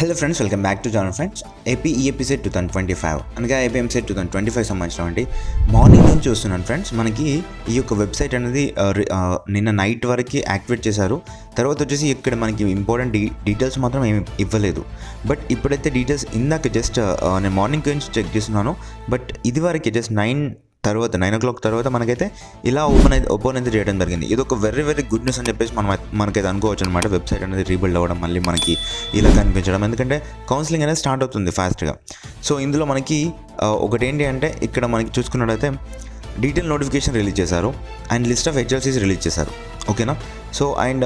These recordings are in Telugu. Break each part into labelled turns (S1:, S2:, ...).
S1: Hello friends welcome back to John friends AP EAPCET two thousand twenty five అనగా APM set two thousand twenty five సంబంధించిన మార్నింగ్ నుంచి చూస్తున్నాను ఫ్రెండ్స్ మనకి ఈ యొక్క వెబ్సైట్ అనేది నిన్న నైట్ వరకు యాక్టివేట్ చేశారు. తర్వాత వచ్చేసి ఇక్కడ మనకి ఇంపార్టెంట్ డీ డీటెయిల్స్ మాత్రం ఏమి ఇవ్వలేదు. బట్ ఇప్పుడైతే డీటెయిల్స్ ఇందాక జస్ట్ నేను మార్నింగ్ నుంచి చెక్ చేస్తున్నాను. బట్ ఇది వరకు జస్ట్ నైన్ తర్వాత నైన్ ఓ క్లాక్ తర్వాత మనకైతే ఇలా ఓపెన్ అయితే ఓపెన్ అయితే చేయడం జరిగింది. ఇది ఒక వెరీ వెరీ గుడ్ న్యూస్ అని చెప్పేసి మనం అయితే- మనకైతే అనుకోవచ్చు అనమాట వెబ్సైట్ అనేది రీబిల్డ్ అవ్వడం మళ్ళీ మనకి ఇలా కనిపించడం. ఎందుకంటే కౌన్సిలింగ్ అనేది స్టార్ట్ అవుతుంది ఫాస్ట్గా సో ఇందులో మనకి ఒకటి ఏంటి అంటే ఇక్కడ మనకి చూసుకున్నట్టయితే డీటెయిల్ నోటిఫికేషన్ రిలీజ్ చేశారు. అండ్ లిస్ట్ ఆఫ్ హెచ్ఎల్సీస్ రిలీజ్ చేశారు. ఓకేనా? సో అండ్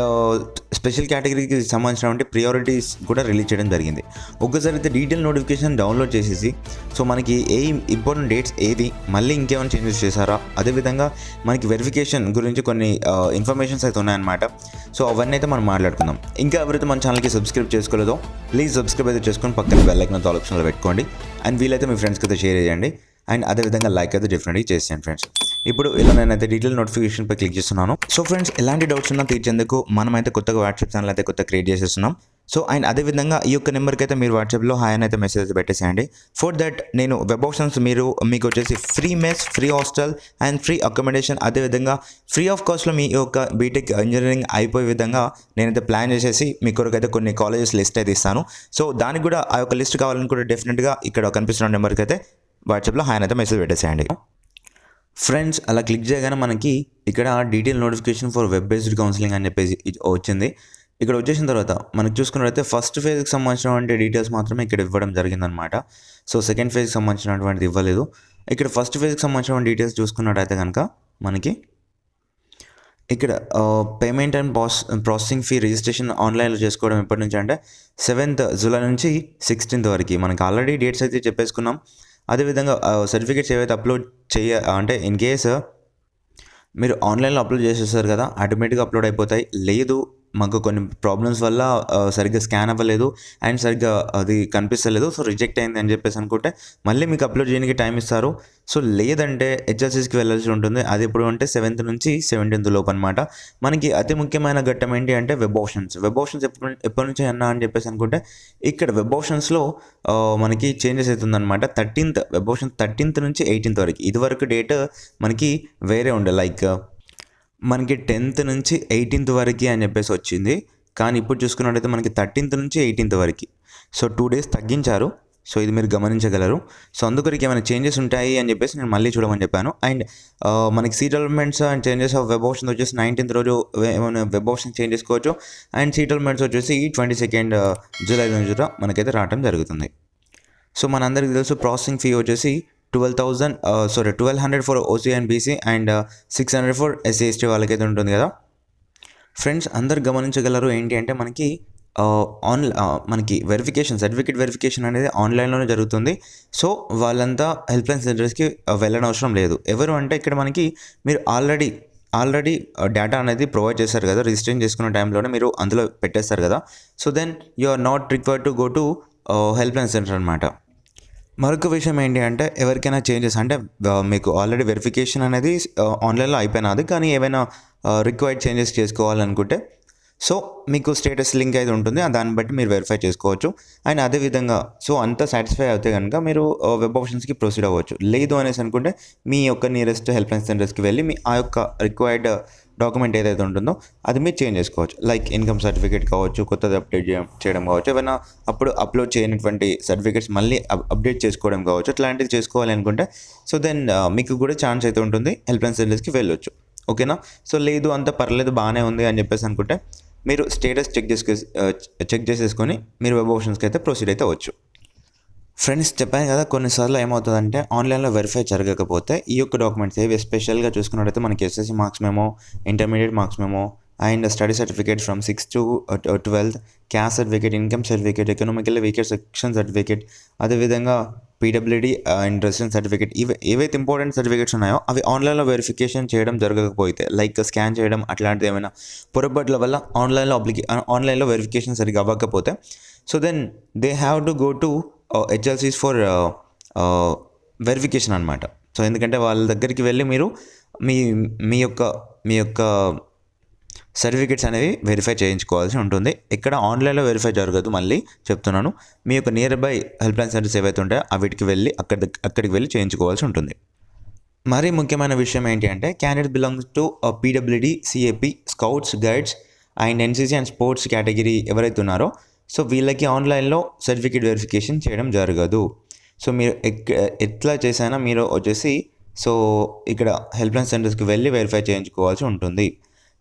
S1: స్పెషల్ కేటగిరీకి సంబంధించినటువంటి ప్రియారిటీస్ కూడా రిలీజ్ చేయడం జరిగింది. ఒక్కసారి అయితే డీటెయిల్ నోటిఫికేషన్ డౌన్లోడ్ చేసేసి సో మనకి ఏ ఇంపార్టెంట్ డేట్స్ ఏది మళ్ళీ ఇంకేమైనా చేంజెస్ చేశారా? అదేవిధంగా మనకి వెరిఫికేషన్ గురించి కొన్ని ఇన్ఫర్మేషన్స్ అయితే ఉన్నాయన్నమాట. సో అవన్నీ అయితే మనం మాట్లాడుకుందాం. ఇంకా ఎవరైతే మన ఛానల్కి సబ్స్క్రైబ్ చేసుకోలేదో ప్లీజ్ సబ్స్క్రైబ్ అయితే చేసుకొని పక్కన బెల్ ఐకన్ ఆప్షన్లో పెట్టుకోండి. అండ్ వీలైతే మీ ఫ్రెండ్స్కి అయితే షేర్ చేయండి. అండ్ అదేవిధంగా లైక్ అయితే డెఫినెట్గా చేసేయండి ఫ్రెండ్స్. ఇప్పుడు ఇలా నేనైతే డీటెయిల్ నోటిఫికేషన్ పై క్లిక్ చేస్తున్నాను. సో ఫ్రెండ్స్ ఎలాంటి డౌట్స్ ఉన్నా తీర్చేందుకు మనమైతే కొత్తగా వాట్సాప్ ఛానల్ అయితే కొత్త క్రియేట్ చేసేస్తున్నాం. సో అండ్ అదేవిధంగా ఈ యొక్క నెంబర్కి అయితే మీరు వాట్సాప్లో హాయ్ అని అయితే మెసేజ్ అయితే పెట్టేసేయండి. ఫర్ దట్ నేను వెబ్ ఆప్షన్స్ మీరు మీకు వచ్చేసి free mess free hostel and free accommodation అదేవిధంగా ఫ్రీ ఆఫ్ కాస్ట్లో మీ యొక్క బీటెక్ ఇంజనీరింగ్ అయిపోయే విధంగా నేనైతే ప్లాన్ చేసేసి మీ కొరకు అయితే కొన్ని కాలేజెస్ లిస్ట్ అయితే ఇస్తాను. సో దానికి కూడా ఆ యొక్క లిస్ట్ కావాలని కూడా డెఫినెట్గా ఇక్కడ కనిపిస్తున్న నెంబర్కి అయితే వాట్సాప్లో హాయ్ అయితే మెసేజ్ పెట్టేసేయండి. ఫ్రెండ్స్ అలా క్లిక్ చేయగానే మనకి ఇక్కడ detail notification for web based counselling అని చెప్పేసి వచ్చింది. ఇక్కడ వచ్చేసిన తర్వాత మనకి చూసుకున్నట్లయితే ఫస్ట్ ఫేజ్కి సంబంధించినటువంటి డీటెయిల్స్ మాత్రమే ఇక్కడ ఇవ్వడం జరిగిందనమాట సో సెకండ్ ఫేజ్కి సంబంధించినటువంటిది ఇవ్వలేదు. ఇక్కడ ఫస్ట్ ఫేజ్కి సంబంధించిన డీటెయిల్స్ చూసుకున్నట్టయితే కనుక మనకి ఇక్కడ payment and pros processing fee registration ఆన్లైన్లో చేసుకోవడం ఎప్పటి నుంచి అంటే సెవెంత్ జూలై నుంచి సిక్స్టీన్త్ వరకు. మనకి ఆల్రెడీ డేట్స్ అయితే చెప్పేసుకున్నాం. అదేవిధంగా సర్టిఫికేట్స్ ఏవైతే అప్లోడ్ చేయ అంటే ఇన్ కేస్ మీరు ఆన్లైన్లో అప్లోడ్ చేసేస్తారు కదా ఆటోమేటిక్గా అప్లోడ్ అయిపోతాయి. లేదు మాకు కొన్ని ప్రాబ్లమ్స్ వల్ల సరిగ్గా స్కాన్ అవ్వలేదు. అండ్ సరిగ్గా అది కనిపిస్తలేదు. సో రిజెక్ట్ అయింది అని చెప్పేసి అనుకుంటే మళ్ళీ మీకు అప్లోడ్ చేయడానికి టైం ఇస్తారు. సో లేదంటే హెచ్ఎస్ఎస్కి వెళ్ళాల్సి ఉంటుంది. అది ఎప్పుడు అంటే సెవెంత్ నుంచి సెవెంటీన్త్ లోపు అనమాట మనకి అతి ముఖ్యమైన ఘట్టం ఏంటి అంటే వెబ్ ఆప్షన్స్ వెబ్ ఆప్షన్స్ ఎప్పుడు ఎప్పటి నుంచి అన్నా అని చెప్పేసి అనుకుంటే ఇక్కడ వెబ్ ఆప్షన్స్లో మనకి చేంజెస్ అవుతుందన్నమాట. థర్టీన్త్ వెబ్ ఆప్షన్ థర్టీన్త్ నుంచి ఎయిటీన్త్ వరకు. ఇది వరకు డేట్ మనకి వేరే ఉండే. లైక్ మనకి టెన్త్ నుంచి ఎయిటీన్త్ వరకు అని చెప్పేసి వచ్చింది. కానీ ఇప్పుడు చూసుకున్నట్టయితే మనకి థర్టీన్త్ నుంచి ఎయిటీన్త్ వరకు. సో టూ డేస్ తగ్గించారు. సో ఇది మీరు గమనించగలరు. సో అందుకొరికి ఏమైనా చేంజెస్ ఉంటాయి అని చెప్పేసి నేను మళ్ళీ చూడమని చెప్పాను. అండ్ మనకి seat allotments and changes of web option వచ్చేసి నైన్టీన్త్ రోజు ఏమైనా వెబ్ ఆప్షన్ చేంజ్ చేసుకోవచ్చు. అండ్ సీట్ అలమెంట్స్ వచ్చేసి ట్వంటీ సెకండ్ జూలై నుంచి మనకైతే రావడం జరుగుతుంది. సో మనందరికీ తెలుసు ప్రాసెసింగ్ ఫీ వచ్చేసి twelve thousand sorry twelve hundred for OC and BC and six hundred for SC ST వాళ్ళకైతే ఉంటుంది కదా. ఫ్రెండ్స్ అందరు గమనించగలరు ఏంటి అంటే మనకి ఆన్ మనకి వెరిఫికేషన్ సర్టిఫికేట్ వెరిఫికేషన్ అనేది ఆన్లైన్లోనే జరుగుతుంది. సో వాళ్ళంతా హెల్ప్ లైన్ సెంటర్స్కి వెళ్ళని అవసరం లేదు. ఎవరు అంటే ఇక్కడ మనకి మీరు ఆల్రెడీ ఆల్రెడీ డేటా అనేది ప్రొవైడ్ చేస్తారు కదా. రిజిస్ట్రేషన్ చేసుకున్న టైంలోనే మీరు అందులో పెట్టేస్తారు కదా. So then you are not required to go to help line centre అనమాట మరొక విషయం ఏంటి అంటే ఎవరికైనా చేంజెస్ అంటే మీకు ఆల్రెడీ వెరిఫికేషన్ అనేది ఆన్లైన్లో అయిపోయినది కానీ ఏమైనా రిక్వైర్డ్ చేంజెస్ చేసుకోవాలనుకుంటే సో మీకు స్టేటస్ లింక్ అయితే ఉంటుంది ఆ దాన్ని బట్టి మీరు వెరిఫై చేసుకోవచ్చు. అండ్ అదేవిధంగా సో అంత సాటిస్ఫై అయితే కనుక మీరు వెబ్ ఆప్షన్స్కి ప్రొసీడ్ అవ్వచ్చు. లేదు అనేసి అనుకుంటే మీ యొక్క నియరెస్ట్ హెల్ప్ లైన్ సెంటర్స్కి వెళ్ళి మీ ఆ యొక్క రిక్వైర్డ్ డాక్యుమెంట్ ఏదైతే ఉంటుందో అది మీరు చేంజ్ చేసుకోవచ్చు. లైక్ ఇన్కమ్ సర్టిఫికేట్ కావచ్చు కొత్తది అప్డేట్ చేయడం కావచ్చు ఏమైనా అప్పుడు అప్లోడ్ చేయనటువంటి సర్టిఫికేట్స్ మళ్ళీ అప్- అప్డేట్ చేసుకోవడం కావచ్చు ఇట్లాంటివి చేసుకోవాలి అనుకుంటే సో దెన్ uh, మీకు కూడా ఛాన్స్ అయితే ఉంటుంది హెల్ప్ లైన్ సెంటర్స్కి వెళ్ళొచ్చు. ఓకేనా సో లేదు అంత పర్లేదు బాగానే ఉంది అని చెప్పేసి అనుకుంటే మీరు స్టేటస్ చెక్ చేసుకు uh, చెక్ చేసేసుకొని మీరు వెబ్ ఆప్షన్స్కి అయితే ప్రొసీడ్ అయితే అవ్వచ్చు. ఫ్రెండ్స్ చెప్పాను కదా కొన్నిసార్లు ఏమవుతుందంటే ఆన్లైన్లో వెరిఫై జరగకపోతే ఈ యొక్క డాక్యుమెంట్స్ ఏవి స్పెషల్గా చూసుకున్నట్టయితే మనకి SSC marks memo intermediate marks memo and study certificate from six to twelfth caste certificate income certificate economical weaker section certificate అదేవిధంగా పీడబ్ల్యూడి అండ్ రెసిడెన్స్ సర్టిఫికేట్ ఇవి ఏవైతే ఇంపార్టెంట్ సర్టిఫికేట్స్ ఉన్నాయో అవి ఆన్లైన్లో వెరిఫికేషన్ చేయడం జరగకపోతే లైక్ స్కాన్ చేయడం అట్లాంటిది ఏమైనా పొరపాట్ల వల్ల ఆన్లైన్లో అప్లికే ఆన్లైన్లో వెరిఫికేషన్ సరిగ్గా అవ్వకపోతే so then they have to go to హెచ్ఎల్సీస్ for verification అనమాట సో ఎందుకంటే వాళ్ళ దగ్గరికి వెళ్ళి మీరు మీ మీ యొక్క మీ యొక్క సర్టిఫికేట్స్ అనేవి వెరిఫై చేయించుకోవాల్సి ఉంటుంది. ఇక్కడ ఆన్లైన్లో వెరిఫై జరగదు మళ్ళీ చెప్తున్నాను. మీ యొక్క nearby help line centres ఏవైతే ఉంటాయో అవిటికి వెళ్ళి అక్కడ అక్కడికి వెళ్ళి చేయించుకోవాల్సి ఉంటుంది. మరీ ముఖ్యమైన విషయం ఏంటి అంటే candidate belongs to PWD CAP scouts guides and NCC and sports category ఎవరైతే ఉన్నారో సో వీళ్ళకి ఆన్లైన్లో సర్టిఫికేట్ వెరిఫికేషన్ చేయడం జరగదు. సో మీరు ఎట్లా చేసైనా మీరు వచ్చేసి సో ఇక్కడ హెల్ప్ లైన్ సెంటర్స్కి వెళ్ళి వెరిఫై చేయించుకోవాల్సి ఉంటుంది.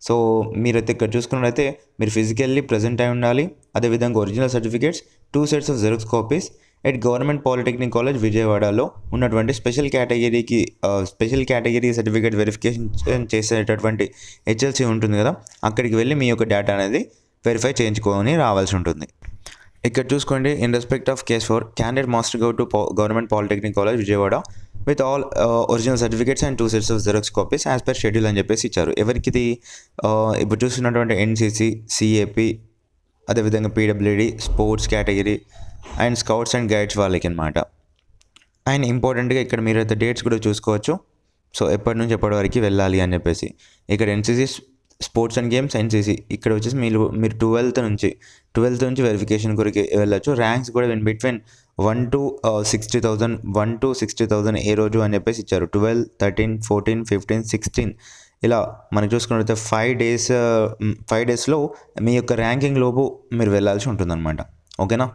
S1: సో మీరైతే ఇక్కడ చూసుకున్నట్లయితే మీరు ఫిజికల్లీ ప్రజెంట్ అయి ఉండాలి. అదేవిధంగా original certificates two sets of xerox copies at government polytechnic college విజయవాడలో ఉన్నటువంటి స్పెషల్ కేటగిరీకి స్పెషల్ కేటగిరీ సర్టిఫికేట్ వెరిఫికేషన్ చేసేటటువంటి హెచ్ఎల్సి ఉంటుంది కదా అక్కడికి వెళ్ళి మీ యొక్క డేటా అనేది వెరిఫై చేయించుకొని రావాల్సి ఉంటుంది. ఇక్కడ చూసుకోండి in respect of case four candidate master go to government polytechnic college Vijayawada with all original certificates and two sets of xerox copies as per schedule అని చెప్పేసి ఇచ్చారు. ఎవరికి ఇది uh, ఇప్పుడు చూస్తున్నటువంటి ఎన్సీసీ సిఏపి అదేవిధంగా PWD sports category and scouts and guides వాళ్ళకి అనమాట అండ్ ఇంపార్టెంట్గా ఇక్కడ మీరు అయితే డేట్స్ కూడా చూసుకోవచ్చు. సో ఎప్పటి నుంచి ఎప్పటి వరకు వెళ్ళాలి అని చెప్పేసి. ఇక్కడ NCC sports and games NCC ఇక్కడ వచ్చేసి మీరు మీరు ట్వెల్త్ నుంచి ట్వెల్త్ నుంచి వెరిఫికేషన్ కొరికి వెళ్ళొచ్చు. ర్యాంక్స్ కూడా in between one to sixty thousand one to sixty thousand ఏ రోజు అని చెప్పేసి ఇచ్చారు. Twelve thirteen fourteen fifteen sixteen ఇలా మనం చూసుకున్నట్లయితే ఫైవ్ డేస్ ఫైవ్ డేస్లో మీ యొక్క ర్యాంకింగ్ లోపు మీరు వెళ్ళాల్సి ఉంటుందన్నమాట. ఓకేనా?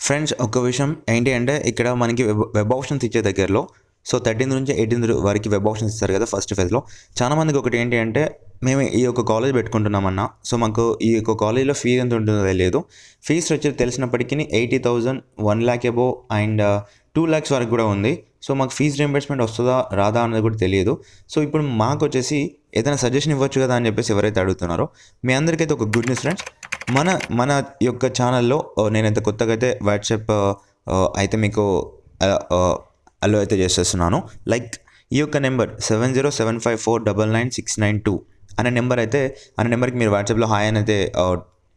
S1: ఫ్రెండ్స్ ఒక విషయం ఏంటి అంటే ఇక్కడ మనకి వెబ్ వెబ్ ఆప్షన్స్ ఇచ్చే దగ్గరలో సో థర్టీన్త్ నుంచి ఎయిటీన్త్ వరకు వెబ్ ఆప్షన్స్ ఇస్తారు కదా ఫస్ట్ ఫేజ్లో చాలా మందికి ఒకటి ఏంటి అంటే మేము ఈ యొక్క కాలేజ్ పెట్టుకుంటున్నామన్నా. సో మాకు ఈ యొక్క కాలేజ్లో ఫీజు ఎంత ఉంటుందో తెలియదు. ఫీజు వచ్చి తెలిసినప్పటికీ eighty thousand one lakh above and uh, two lakhs వరకు కూడా ఉంది. సో మాకు ఫీజు రింబర్స్మెంట్ వస్తుందా రాదా అన్నది కూడా తెలియదు. సో ఇప్పుడు మాకు వచ్చేసి ఏదైనా సజెషన్ ఇవ్వచ్చు కదా అని చెప్పేసి ఎవరైతే అడుగుతున్నారో మీ అందరికైతే ఒక గుడ్ న్యూస్ ఫ్రెండ్స్ మన మన యొక్క ఛానల్లో uh, నేనైతే కొత్తగా అయితే వాట్సాప్ uh, అయితే మీకు అలో అయితే చేసేస్తున్నాను. లైక్ ఈ యొక్క number seven zero seven five four double nine six nine two అనే నెంబర్ అయితే అనే నెంబర్కి మీరు వాట్సాప్లో హాయ్ అని అయితే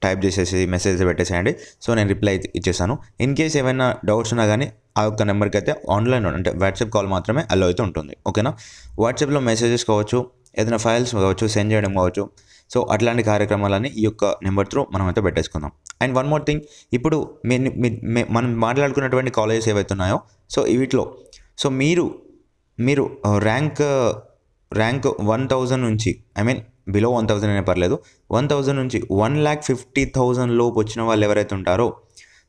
S1: టైప్ చేసేసి మెసేజ్ పెట్టేసేయండి. సో నేను రిప్లై అయితే ఇచ్చేసాను ఇన్ కేస్ ఏమైనా డౌట్స్ ఉన్నా కానీ ఆ యొక్క నెంబర్కి అయితే ఆన్లైన్ అంటే వాట్సాప్ కాల్ మాత్రమే అలో అయితే ఉంటుంది. ఓకేనా? వాట్సాప్లో మెసేజెస్ కావచ్చు ఏదైనా ఫైల్స్ కావచ్చు సెండ్ చేయడం కావచ్చు. సో అట్లాంటి కార్యక్రమాలని ఈ యొక్క నెంబర్ త్రూ మనం అయితే పెట్టేసుకుందాం. అండ్ వన్ మోర్ థింగ్ ఇప్పుడు మీ- మనం మాట్లాడుకున్నటువంటి కాలేజెస్ ఏవైతే ఉన్నాయో సో వీటిలో సో మీరు మీరు ర్యాంక్ ర్యాంక్ వన్ థౌజండ్ నుంచి I mean below one thousand అనే పర్లేదు వన్ థౌజండ్ నుంచి వన్ ల్యాక్ ఫిఫ్టీ థౌజండ్ లోపు వచ్చిన వాళ్ళు ఎవరైతే ఉంటారో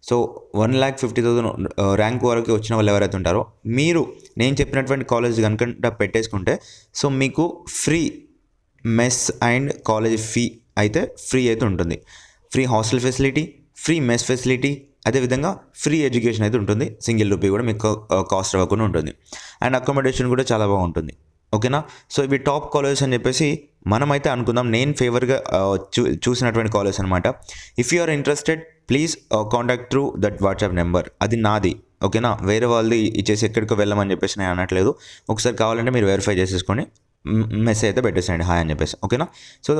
S1: so one lakh fifty thousand rank వరకు వచ్చిన వాళ్ళు ఎవరైతే ఉంటారో మీరు నేను చెప్పినటువంటి కాలేజ్ కనుక పెట్టేసుకుంటే సో మీకు free mess and college fee అయితే ఫ్రీ అయితే ఉంటుంది. Free hostel facility free mess facility అదేవిధంగా ఫ్రీ ఎడ్యుకేషన్ అయితే ఉంటుంది. సింగిల్ రూపీ కూడా మీకు కాస్ట్ అవ్వకుండా ఉంటుంది. అండ్ అకామిడేషన్ కూడా చాలా బాగుంటుంది. ఓకేనా? సో ఇవి టాప్ కాలేజెస్ అని చెప్పేసి మనమైతే అనుకుందాం నేను ఫేవర్గా చూ చూసినటువంటి కాలేజ్ అనమాట if you are interested please contact through that WhatsApp number అది నాది ఓకేనా? వేరే వాళ్ళది ఇచ్చేసి ఎక్కడికో వెళ్ళమని చెప్పేసి నేను అనట్లేదు. ఒకసారి కావాలంటే మీరు వెరిఫై చేసేసుకొని మెసేజ్ అయితే పెట్టేసేయండి. హాయ్ అని చెప్పేసి ఓకేనా? సో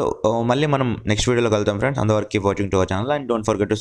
S1: మళ్ళీ మనం నెక్స్ట్ వీడియోలో కలుద్దాం ఫ్రెండ్స్ అంతవరకు keep watching to our channel and don't forget to